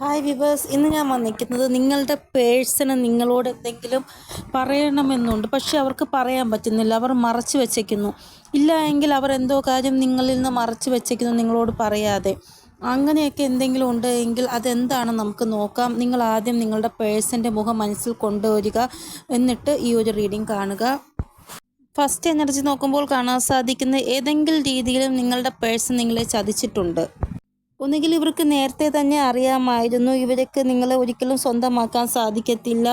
Hi viewers ഇന്ന് ഞാൻ വന്നിരിക്കുന്നത് നിങ്ങളുടെ പേഴ്സണ് നിങ്ങളോട് എന്തെങ്കിലും പറയണമെന്നുണ്ട്. പക്ഷെ അവർക്ക് പറയാൻ പറ്റുന്നില്ല. അവർ മറച്ചു വെച്ചേക്കുന്നു. ഇല്ല എങ്കിൽ അവർ എന്തോ കാര്യം നിങ്ങളിൽ നിന്ന് മറച്ചു വെച്ചേക്കുന്നു. നിങ്ങളോട് പറയാതെ. അങ്ങനെയൊക്കെ എന്തെങ്കിലും ഉണ്ട് എങ്കിൽ അതെന്താണ് നമുക്ക് നോക്കാം. നിങ്ങൾ ആദ്യം നിങ്ങളുടെ പേഴ്സന്റെ മുഖം മനസ്സിൽ കൊണ്ടുവരിക. എന്നിട്ട് ഈ ഒരു റീഡിംഗ് കാണുക. ഫസ്റ്റ് എനർജി നോക്കുമ്പോൾ കാണാൻ സാധിക്കുന്ന ഏതെങ്കിലും രീതിയിലും നിങ്ങളുടെ പേഴ്സൺ നിങ്ങളെ ചതിച്ചിട്ടുണ്ട്. ഒന്നുകിൽ ഇവർക്ക് നേരത്തെ തന്നെ അറിയാമായിരുന്നു ഇവരൊക്കെ നിങ്ങളെ ഒരിക്കലും സ്വന്തമാക്കാൻ സാധിക്കത്തില്ല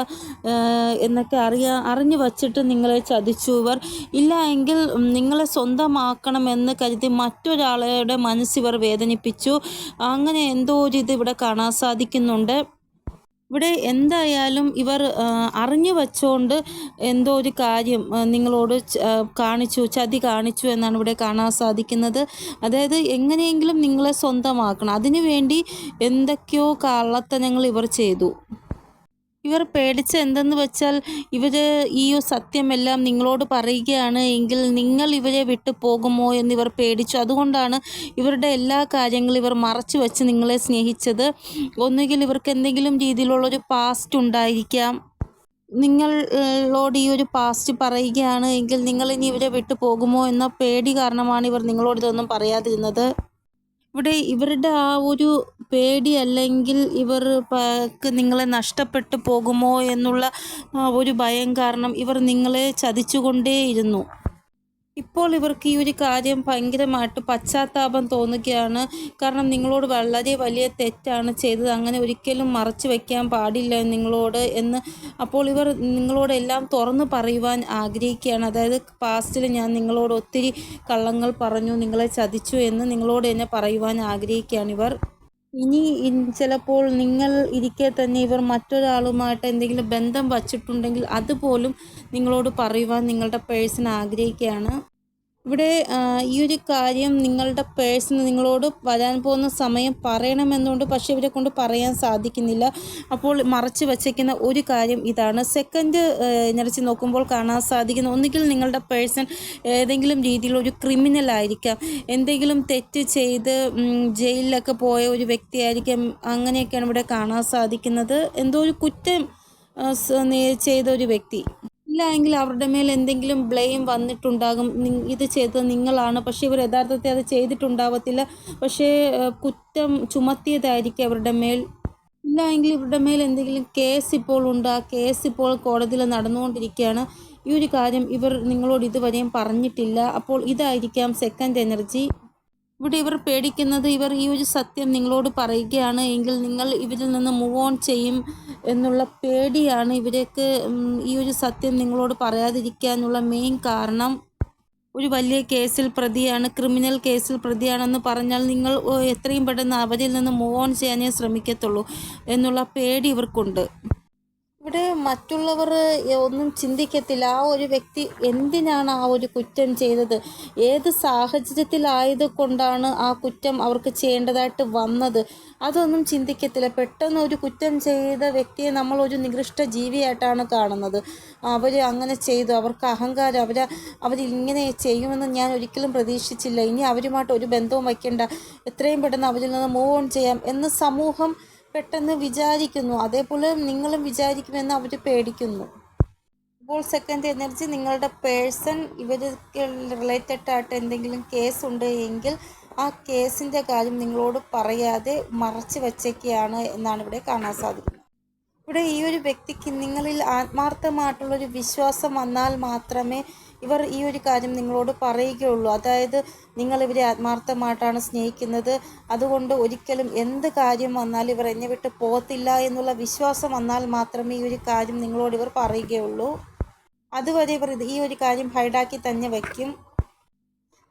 എന്നൊക്കെ അറിയാ അറിഞ്ഞു വച്ചിട്ട് നിങ്ങളെ ചതിച്ചു ഇവർ. ഇല്ല എങ്കിൽ നിങ്ങളെ സ്വന്തമാക്കണമെന്ന് കരുതി മറ്റൊരാളുടെ മനസ്സിവർ വേദനിപ്പിച്ചു. അങ്ങനെ എന്തോ ഒരു ഇത് ഇവിടെ കാണാൻ സാധിക്കുന്നുണ്ട്. ഇവിടെ എന്തായാലും ഇവർ അറിഞ്ഞു വച്ചുകൊണ്ട് എന്തോ ഒരു കാര്യം നിങ്ങളോട് കാണിച്ചു ചതി കാണിച്ചു എന്നാണ് ഇവിടെ കാണാൻ സാധിക്കുന്നത്. അതായത് എങ്ങനെയെങ്കിലും നിങ്ങളെ സ്വന്തമാക്കണം. അതിനുവേണ്ടി എന്തൊക്കെയോ കള്ളത്തനങ്ങൾ ഇവർ ചെയ്തു. ഇവർ പേടിച്ച എന്തെന്ന് വെച്ചാൽ ഇവർ ഈ സത്യമെല്ലാം നിങ്ങളോട് പറയുകയാണ് എങ്കിൽ നിങ്ങൾ ഇവരെ വിട്ടു പോകുമോ എന്ന് ഇവർ പേടിച്ചു. അതുകൊണ്ടാണ് ഇവരുടെ എല്ലാ കാര്യങ്ങളും ഇവർ മറച്ചു വെച്ച് നിങ്ങളെ സ്നേഹിച്ചത്. ഒന്നുകിൽ ഇവർക്ക് എന്തെങ്കിലും രീതിയിലുള്ളൊരു പാസ്റ്റ് ഉണ്ടായിരിക്കാം. നിങ്ങളോട് ഈ ഒരു പാസ്റ്റ് പറയുകയാണ് എങ്കിൽ നിങ്ങൾ ഇനി ഇവരെ വിട്ടു പോകുമോ എന്ന പേടി കാരണമാണ് ഇവർ നിങ്ങളോട് ഇതൊന്നും പറയാതിരുന്നത്. ഇവിടെ ഇവരുടെ ആ ഒരു പേടി അല്ലെങ്കിൽ ഇവർക്ക് നിങ്ങളെ നഷ്ടപ്പെട്ടു പോകുമോ എന്നുള്ള ഒരു ഭയം കാരണം ഇവർ നിങ്ങളെ ചതിച്ചുകൊണ്ടേയിരുന്നു. ഇപ്പോൾ ഇവർക്ക് ഈ ഒരു കാര്യം ഭയങ്കരമായിട്ട് പശ്ചാത്താപം തോന്നുകയാണ്. കാരണം നിങ്ങളോട് വളരെ വലിയ തെറ്റാണ് ചെയ്തത്. അങ്ങനെ ഒരിക്കലും മറച്ചു വയ്ക്കാൻ പാടില്ല നിങ്ങളോട് എന്ന് അപ്പോൾ ഇവർ നിങ്ങളോട് എല്ലാം തുറന്നു പറയുവാൻ ആഗ്രഹിക്കുകയാണ്. അതായത് പാസ്റ്റിൽ ഞാൻ നിങ്ങളോട് ഒത്തിരി കള്ളങ്ങൾ പറഞ്ഞു നിങ്ങളെ ചതിച്ചു എന്ന് നിങ്ങളോട് തന്നെ പറയുവാൻ ആഗ്രഹിക്കുകയാണ് ഇവർ. ഇനി ചിലപ്പോൾ നിങ്ങൾ ഇരിക്കെ തന്നെ ഇവർ മറ്റൊരാളുമായിട്ട് എന്തെങ്കിലും ബന്ധം വച്ചിട്ടുണ്ടെങ്കിൽ അതുപോലും നിങ്ങളോട് പറയുവാൻ നിങ്ങളുടെ പേഴ്സൺ ആഗ്രഹിക്കുകയാണ്. ഇവിടെ ഈ ഒരു കാര്യം നിങ്ങളുടെ പേഴ്സൺ നിങ്ങളോട് വരാൻ പോകുന്ന സമയം പറയണമെന്നുണ്ട് പക്ഷേ ഇവരെ കൊണ്ട് പറയാൻ സാധിക്കുന്നില്ല. അപ്പോൾ മറച്ചു വച്ചേക്കുന്ന ഒരു കാര്യം ഇതാണ്. സെക്കൻഡ് എനർജി നോക്കുമ്പോൾ കാണാൻ സാധിക്കുന്ന. ഒന്നുകിൽ നിങ്ങളുടെ പേഴ്സൺ ഏതെങ്കിലും രീതിയിൽ ഒരു ക്രിമിനൽ ആയിരിക്കാം. എന്തെങ്കിലും തെറ്റ് ചെയ്ത് ജയിലിലൊക്കെ പോയ ഒരു വ്യക്തിയായിരിക്കാം. അങ്ങനെയൊക്കെയാണ് ഇവിടെ കാണാൻ സാധിക്കുന്നത്. എന്തോ ഒരു കുറ്റം ചെയ്ത ഒരു വ്യക്തി. ഇല്ല എങ്കിൽ അവരുടെ മേൽ എന്തെങ്കിലും ബ്ലെയിം വന്നിട്ടുണ്ടാകും. ഇത് ചെയ്തത് നിങ്ങളാണ്. പക്ഷേ ഇവർ യഥാർത്ഥത്തിൽ അത് ചെയ്തിട്ടുണ്ടാവത്തില്ല. പക്ഷേ കുറ്റം ചുമത്തിയതായിരിക്കും അവരുടെ മേൽ. ഇല്ല എങ്കിൽ ഇവരുടെ മേൽ എന്തെങ്കിലും കേസ് ഇപ്പോൾ ഉണ്ട്. ആ കേസ് ഇപ്പോൾ കോടതിയിൽ നടന്നുകൊണ്ടിരിക്കുകയാണ്. ഈ ഒരു കാര്യം ഇവർ നിങ്ങളോട് ഇതുവരെയും പറഞ്ഞിട്ടില്ല. അപ്പോൾ ഇതായിരിക്കാം സെക്കൻഡ് എനർജി ഇവിടെ ഇവർ പേടിക്കുന്നത് ഇവർ ഈ ഒരു സത്യം നിങ്ങളോട് പറയുകയാണ് എങ്കിൽ നിങ്ങൾ ഇവരിൽ നിന്ന് മൂവ് ഓൺ ചെയ്യും എന്നുള്ള പേടിയാണ് ഇവർക്ക് ഈ ഒരു സത്യം നിങ്ങളോട് പറയാതിരിക്കാനുള്ള മെയിൻ കാരണം. ഒരു വലിയ കേസിൽ പ്രതിയാണ് ക്രിമിനൽ കേസിൽ പ്രതിയാണെന്ന് പറഞ്ഞാൽ നിങ്ങൾ എത്രയും പെട്ടെന്ന് അവരിൽ നിന്ന് മൂവ് ഓൺ ചെയ്യാനേ ശ്രമിക്കത്തുള്ളൂ എന്നുള്ള പേടി ഇവർക്കുണ്ട്. ഇവിടെ മറ്റുള്ളവർ ഒന്നും ചിന്തിക്കത്തില്ല. ആ ഒരു വ്യക്തി എന്തിനാണ് ആ ഒരു കുറ്റം ചെയ്തത്? ഏത് സാഹചര്യത്തിലായത് കൊണ്ടാണ് ആ കുറ്റം അവർക്ക് ചെയ്യേണ്ടതായിട്ട് വന്നത്? അതൊന്നും ചിന്തിക്കത്തില്ല. പെട്ടെന്ന് ഒരു കുറ്റം ചെയ്ത വ്യക്തിയെ നമ്മൾ ഒരു നികൃഷ്ട ജീവിയായിട്ടാണ് കാണുന്നത്. അവർ അങ്ങനെ ചെയ്തു. അവർക്ക് അഹങ്കാരം. അവർ അവരിങ്ങനെ ചെയ്യുമെന്ന് ഞാൻ ഒരിക്കലും പ്രതീക്ഷിച്ചില്ല. ഇനി അവരുമായിട്ട് ഒരു ബന്ധവും വയ്ക്കേണ്ട. എത്രയും പെട്ടെന്ന് അവരിൽ നിന്ന് മൂവ് ഓൺ ചെയ്യാം. എന്ന് സമൂഹം പെട്ടെന്ന് വിചാരിക്കുന്നു. അതേപോലെ നിങ്ങളും വിചാരിക്കുമെന്ന് അവർ പേടിക്കുന്നു. ഇപ്പോൾ സെക്കൻഡ് എനർജി നിങ്ങളുടെ പേഴ്സൺ ഇവർക്ക് റിലേറ്റഡ് ആയിട്ട് എന്തെങ്കിലും കേസ് ഉണ്ട് എങ്കിൽ ആ കേസിന്റെ കാര്യം നിങ്ങളോട് പറയാതെ മറച്ചു വച്ചേക്കുകയാണ് എന്നാണ് ഇവിടെ കാണാൻ സാധിക്കുന്നത്. ഇവിടെ ഈ ഒരു വ്യക്തിക്ക് നിങ്ങളിൽ ആത്മാർത്ഥമായിട്ടുള്ളൊരു വിശ്വാസം വന്നാൽ മാത്രമേ ഇവർ ഈ ഒരു കാര്യം നിങ്ങളോട് പറയുകയുള്ളൂ. അതായത് നിങ്ങൾ ഇവരെ ആത്മാർത്ഥമായിട്ടാണ് സ്നേഹിക്കുന്നത്. അതുകൊണ്ട് ഒരിക്കലും എന്ത് കാര്യം വന്നാലും ഇവർ എന്നെ വിട്ട് പോകത്തില്ല എന്നുള്ള വിശ്വാസം വന്നാൽ മാത്രമേ ഈ ഒരു കാര്യം നിങ്ങളോട് ഇവർ പറയുകയുള്ളൂ. അതുവരെ ഇവർ ഈ ഒരു കാര്യം ഹൈഡാക്കി തന്നെ വയ്ക്കും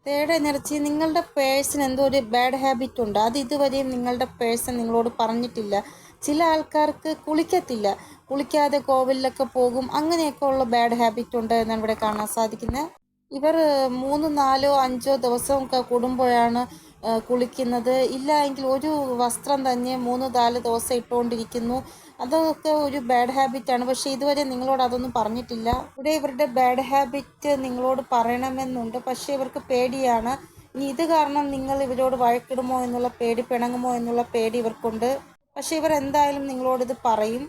തേർഡ് എനർജി നിങ്ങളുടെ പേഴ്സൺ എന്തോ ഒരു ബാഡ് ഹാബിറ്റ് ഉണ്ട്. അത് ഇതുവരെയും നിങ്ങളുടെ പേഴ്സൺ നിങ്ങളോട് പറഞ്ഞിട്ടില്ല. ചില ആൾക്കാർക്ക് കുളിക്കത്തില്ല. കുളിക്കാതെ കോവിലൊക്കെ പോകും. അങ്ങനെയൊക്കെ ഉള്ള ബാഡ് ഹാബിറ്റ് ഉണ്ട് എന്നാണ് ഇവിടെ കാണാൻ സാധിക്കുന്നത്. ഇവർ മൂന്ന് നാലോ അഞ്ചോ ദിവസം കൂടുമ്പോഴാണ് കുളിക്കുന്നത്. ഇല്ല എങ്കിൽ ഒരു വസ്ത്രം തന്നെ മൂന്ന് നാല് ദിവസം ഇട്ടുകൊണ്ടിരിക്കുന്നു. അതൊക്കെ ഒരു ബാഡ് ഹാബിറ്റാണ് പക്ഷേ ഇതുവരെ നിങ്ങളോട് അതൊന്നും പറഞ്ഞിട്ടില്ല. ഇവിടെ ഇവരുടെ ബാഡ് ഹാബിറ്റ് നിങ്ങളോട് പറയണമെന്നുണ്ട്. പക്ഷേ ഇവർക്ക് പേടിയാണ്. ഇനി ഇത് കാരണം നിങ്ങൾ ഇവരോട് വഴക്കിടുമോ എന്നുള്ള പേടി പിണങ്ങുമോ എന്നുള്ള പേടി ഇവർക്കുണ്ട്. പക്ഷേ ഇവർ എന്തായാലും നിങ്ങളോടിത് പറയും.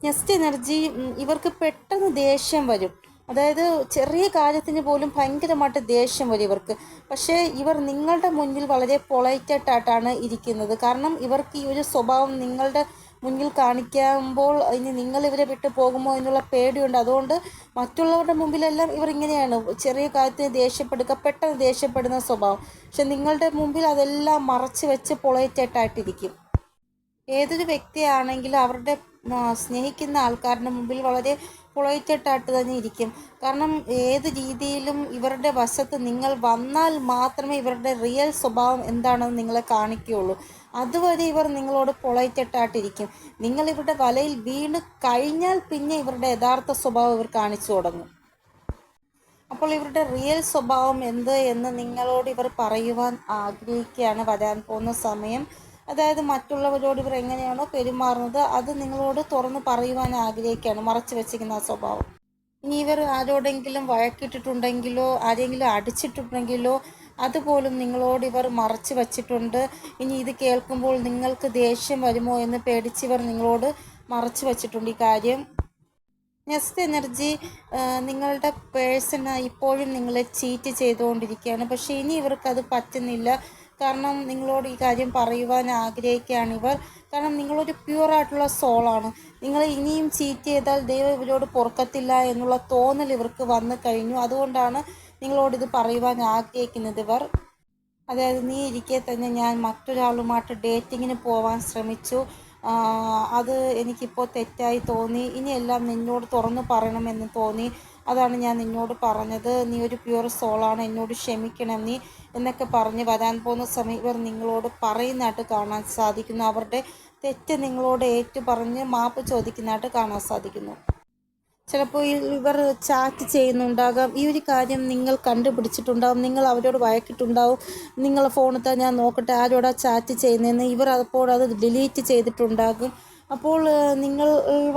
നെക്സ്റ്റ് എനർജി ഇവർക്ക് പെട്ടെന്ന് ദേഷ്യം വരും. അതായത് ചെറിയ കാര്യത്തിന് പോലും ഭയങ്കരമായിട്ട് ദേഷ്യം വരും ഇവർക്ക്. പക്ഷേ ഇവർ നിങ്ങളുടെ മുന്നിൽ വളരെ പൊളൈറ്റായിട്ടാണ് ഇരിക്കുന്നത്. കാരണം ഇവർക്ക് ഈ ഒരു സ്വഭാവം നിങ്ങളുടെ മുന്നിൽ കാണിക്കുമ്പോൾ ഇനി നിങ്ങൾ ഇവരെ വിട്ടു പോകുമോ എന്നുള്ള പേടിയുണ്ട്. അതുകൊണ്ട് മറ്റുള്ളവരുടെ മുമ്പിലെല്ലാം ഇവർ ഇങ്ങനെയാണ്. ചെറിയ കാര്യത്തിന് ദേഷ്യപ്പെടുക പെട്ടെന്ന് ദേഷ്യപ്പെടുന്ന സ്വഭാവം. പക്ഷെ നിങ്ങളുടെ മുമ്പിൽ അതെല്ലാം മറച്ചു വെച്ച് പൊളൈറ്റായിട്ടായിട്ടിരിക്കും ഏതൊരു വ്യക്തിയാണെങ്കിലും അവരുടെ സ്നേഹിക്കുന്ന ആൾക്കാരുടെ മുമ്പിൽ വളരെ പൊളൈറ്റായിട്ട് തന്നെ ഇരിക്കും. കാരണം ഏത് രീതിയിലും ഇവരുടെ വശത്ത് നിങ്ങൾ വന്നാൽ മാത്രമേ ഇവരുടെ റിയൽ സ്വഭാവം എന്താണെന്ന് നിങ്ങളെ കാണിക്കുകയുള്ളൂ. അതുവരെ ഇവർ നിങ്ങളോട് പൊളൈറ്റായിട്ടിരിക്കും നിങ്ങൾ ഇവരുടെ വലയിൽ വീണ് കഴിഞ്ഞാൽ പിന്നെ ഇവരുടെ യഥാർത്ഥ സ്വഭാവം ഇവർ കാണിച്ചു തുടങ്ങും. അപ്പോൾ ഇവരുടെ റിയൽ സ്വഭാവം എന്ത് എന്ന് നിങ്ങളോട് ഇവർ പറയുവാൻ ആഗ്രഹിക്കുകയാണ് വരാൻ പോകുന്ന സമയം. അതായത് മറ്റുള്ളവരോട് ഇവർ എങ്ങനെയാണോ പെരുമാറുന്നത് അത് നിങ്ങളോട് തുറന്ന് പറയുവാൻ ആഗ്രഹിക്കുകയാണ്. മറച്ചു വെച്ചിരിക്കുന്ന ആ സ്വഭാവം. ഇനി ഇവർ ആരോടെങ്കിലും വഴക്കിട്ടിട്ടുണ്ടെങ്കിലോ ആരെങ്കിലും അടിച്ചിട്ടുണ്ടെങ്കിലോ അതുപോലും നിങ്ങളോട് ഇവർ മറച്ചു വച്ചിട്ടുണ്ട്. ഇനി ഇത് കേൾക്കുമ്പോൾ നിങ്ങൾക്ക് ദേഷ്യം വരുമോ എന്ന് പേടിച്ച് ഇവർ നിങ്ങളോട് മറച്ചു വച്ചിട്ടുണ്ട് ഈ കാര്യം. നെക്സ്റ്റ് എനർജി നിങ്ങളുടെ പേഴ്സൺ ഇപ്പോഴും നിങ്ങളെ ചീറ്റ് ചെയ്തുകൊണ്ടിരിക്കുകയാണ്. പക്ഷേ ഇനി ഇവർക്കത് പറ്റുന്നില്ല. കാരണം നിങ്ങളോട് ഈ കാര്യം പറയുവാൻ ആഗ്രഹിക്കുകയാണ് ഇവർ. കാരണം നിങ്ങളൊരു പ്യുവറായിട്ടുള്ള സോളാണ് നിങ്ങൾ ഇനിയും ചീറ്റ് ചെയ്താൽ ദൈവം ഇവരോട് പൊറുക്കത്തില്ല എന്നുള്ള തോന്നൽ ഇവർക്ക് വന്നു കഴിഞ്ഞു. അതുകൊണ്ടാണ് നിങ്ങളോട് ഇത് പറയുവാൻ ആഗ്രഹിക്കുന്നത് ഇവർ. അതായത് നീ ഇരിക്കെ തന്നെ ഞാൻ മറ്റൊരാളുമായിട്ട് ഡേറ്റിങ്ങിന് പോവാൻ ശ്രമിച്ചു. അത് എനിക്കിപ്പോൾ തെറ്റായി തോന്നി. ഇനിയെല്ലാം നിന്നോട് തുറന്നു പറയണമെന്ന് തോന്നി. അതാണ് ഞാൻ നിന്നോട് പറഞ്ഞത്. നീ ഒരു പ്യുവർ സോളാണ് എന്നോട് ക്ഷമിക്കണം നീ. എന്നൊക്കെ പറഞ്ഞ് വരാൻ പോകുന്ന സമയം ഇവർ നിങ്ങളോട് പറയുന്നതായിട്ട് കാണാൻ സാധിക്കുന്നു. അവരുടെ തെറ്റ് നിങ്ങളോട് ഏറ്റു പറഞ്ഞ് മാപ്പ് ചോദിക്കുന്നതായിട്ട് കാണാൻ സാധിക്കുന്നു. ചിലപ്പോൾ ഇവർ ചാറ്റ് ചെയ്യുന്നുണ്ടാകാം. ഈ ഒരു കാര്യം നിങ്ങൾ കണ്ടുപിടിച്ചിട്ടുണ്ടാകും നിങ്ങൾ അവരോട് വഴക്കിട്ടുണ്ടാവും. നിങ്ങളെ ഫോണിൽ തന്നെ ഞാൻ നോക്കട്ടെ ആരോടാ ചാറ്റ് ചെയ്യുന്നതെന്ന് ഇവർ അപ്പോൾ അത് ഡിലീറ്റ് ചെയ്തിട്ടുണ്ടാകും. അപ്പോൾ നിങ്ങൾ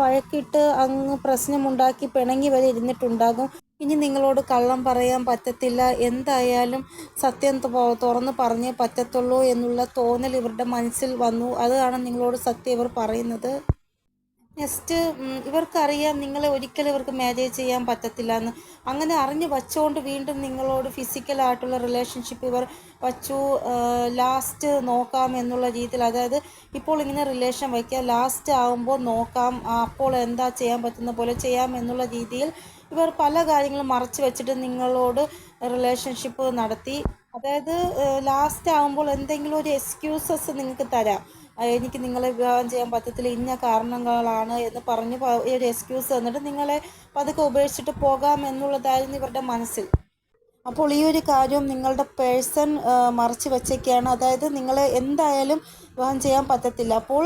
വഴക്കിട്ട് അങ്ങ് പ്രശ്നമുണ്ടാക്കി പിണങ്ങി വരെ ഇരുന്നിട്ടുണ്ടാകും. ഇനി നിങ്ങളോട് കള്ളം പറയാൻ പറ്റത്തില്ല. എന്തായാലും സത്യം തുറന്ന് പറഞ്ഞേ പറ്റത്തുള്ളൂ എന്നുള്ള തോന്നൽ ഇവരുടെ മനസ്സിൽ വന്നു. അതാണ് നിങ്ങളോട് സത്യം ഇവർ പറയുന്നത്. നെക്സ്റ്റ് ഇവർക്കറിയാം നിങ്ങളെ ഒരിക്കലും ഇവർക്ക് മാരേജ് ചെയ്യാൻ പറ്റത്തില്ല എന്ന്. അങ്ങനെ അറിഞ്ഞ് വച്ചുകൊണ്ട് വീണ്ടും നിങ്ങളോട് ഫിസിക്കലായിട്ടുള്ള റിലേഷൻഷിപ്പ് ഇവർ വച്ചു. ലാസ്റ്റ് നോക്കാം എന്നുള്ള രീതിയിൽ. അതായത് ഇപ്പോൾ ഇങ്ങനെ റിലേഷൻ വയ്ക്കുക. ലാസ്റ്റ് ആകുമ്പോൾ നോക്കാം. അപ്പോൾ എന്താ ചെയ്യാൻ പറ്റുന്ന പോലെ ചെയ്യാം എന്നുള്ള രീതിയിൽ ഇവർ പല കാര്യങ്ങളും മറച്ചു വെച്ചിട്ട് നിങ്ങളോട് റിലേഷൻഷിപ്പ് നടത്തി. അതായത് ലാസ്റ്റ് ആകുമ്പോൾ എന്തെങ്കിലും ഒരു എക്സ്ക്യൂസസ് നിങ്ങൾക്ക് തരാം. എനിക്ക് നിങ്ങളെ വിവാഹം ചെയ്യാൻ പറ്റത്തില്ല ഇന്ന കാരണങ്ങളാണ് എന്ന് പറഞ്ഞ് ഒരു എക്സ്ക്യൂസ് തന്നിട്ട് നിങ്ങളെ പതുക്കെ ഉപേക്ഷിച്ചിട്ട് പോകാം എന്നുള്ളതായിരുന്നു ഇവരുടെ മനസ്സിൽ. അപ്പോൾ ഈ ഒരു കാര്യം നിങ്ങളുടെ പേഴ്സൺ മറച്ചു വച്ചേക്കാണ്. അതായത് നിങ്ങളെ എന്തായാലും വിവാഹം ചെയ്യാൻ പറ്റത്തില്ല. അപ്പോൾ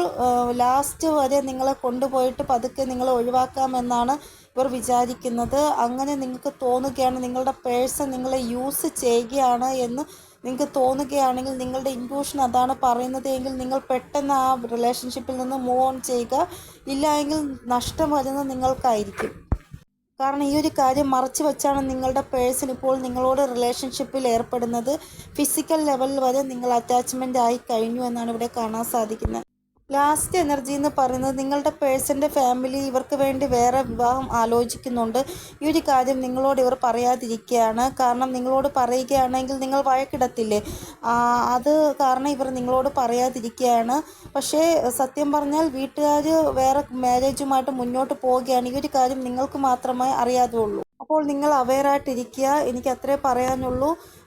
ലാസ്റ്റ് വരെ നിങ്ങളെ കൊണ്ടുപോയിട്ട് പതുക്കെ നിങ്ങളെ ഒഴിവാക്കാമെന്നാണ് ഇവർ വിചാരിക്കുന്നത്. അങ്ങനെ നിങ്ങൾക്ക് തോന്നുകയാണ് നിങ്ങളുടെ പേഴ്സൺ നിങ്ങളെ യൂസ് ചെയ്യുകയാണ് എന്ന് നിങ്ങൾക്ക് തോന്നുകയാണെങ്കിൽ നിങ്ങളുടെ ഇൻക്ലൂഷൻ അതാണ് പറയുന്നത് എങ്കിൽ നിങ്ങൾ പെട്ടെന്ന് ആ റിലേഷൻഷിപ്പിൽ നിന്ന് മൂവ് ഓൺ ചെയ്യുക. ഇല്ല എങ്കിൽ നഷ്ടം വരുന്നത് നിങ്ങൾക്കായിരിക്കും. കാരണം ഈ ഒരു കാര്യം മറച്ചു വെച്ചാണ് നിങ്ങളുടെ പേഴ്സൺ ഇപ്പോൾ നിങ്ങളോട് റിലേഷൻഷിപ്പിൽ ഏർപ്പെടുന്നത്. ഫിസിക്കൽ ലെവലിൽ വരെ നിങ്ങൾ അറ്റാച്ച്മെന്റ് ആയി കഴിഞ്ഞു എന്നാണ് ഇവിടെ കാണാൻ സാധിക്കുന്നത്. ലാസ്റ്റ് എനർജി എന്ന് പറയുന്നത് നിങ്ങളുടെ പേഴ്സന്റെ ഫാമിലി ഇവർക്ക് വേണ്ടി വേറെ വിവാഹം ആലോചിക്കുന്നുണ്ട്. ഈ ഒരു കാര്യം നിങ്ങളോട് ഇവർ പറയാതിരിക്കുകയാണ്. കാരണം നിങ്ങളോട് പറയുകയാണെങ്കിൽ നിങ്ങൾ വഴക്കിടത്തില്ലേ? അത് കാരണം ഇവർ നിങ്ങളോട് പറയാതിരിക്കുകയാണ്. പക്ഷേ സത്യം പറഞ്ഞാൽ വീട്ടുകാർ വേറെ മാരേജുമായിട്ട് മുന്നോട്ട് പോവുകയാണ്. ഈ ഒരു കാര്യം നിങ്ങൾക്ക് മാത്രമേ അറിയാതുള്ളൂ. അപ്പോൾ നിങ്ങൾ അവെയറായിട്ടിരിക്കുക എനിക്ക് അത്രേ പറയാനുള്ളൂ.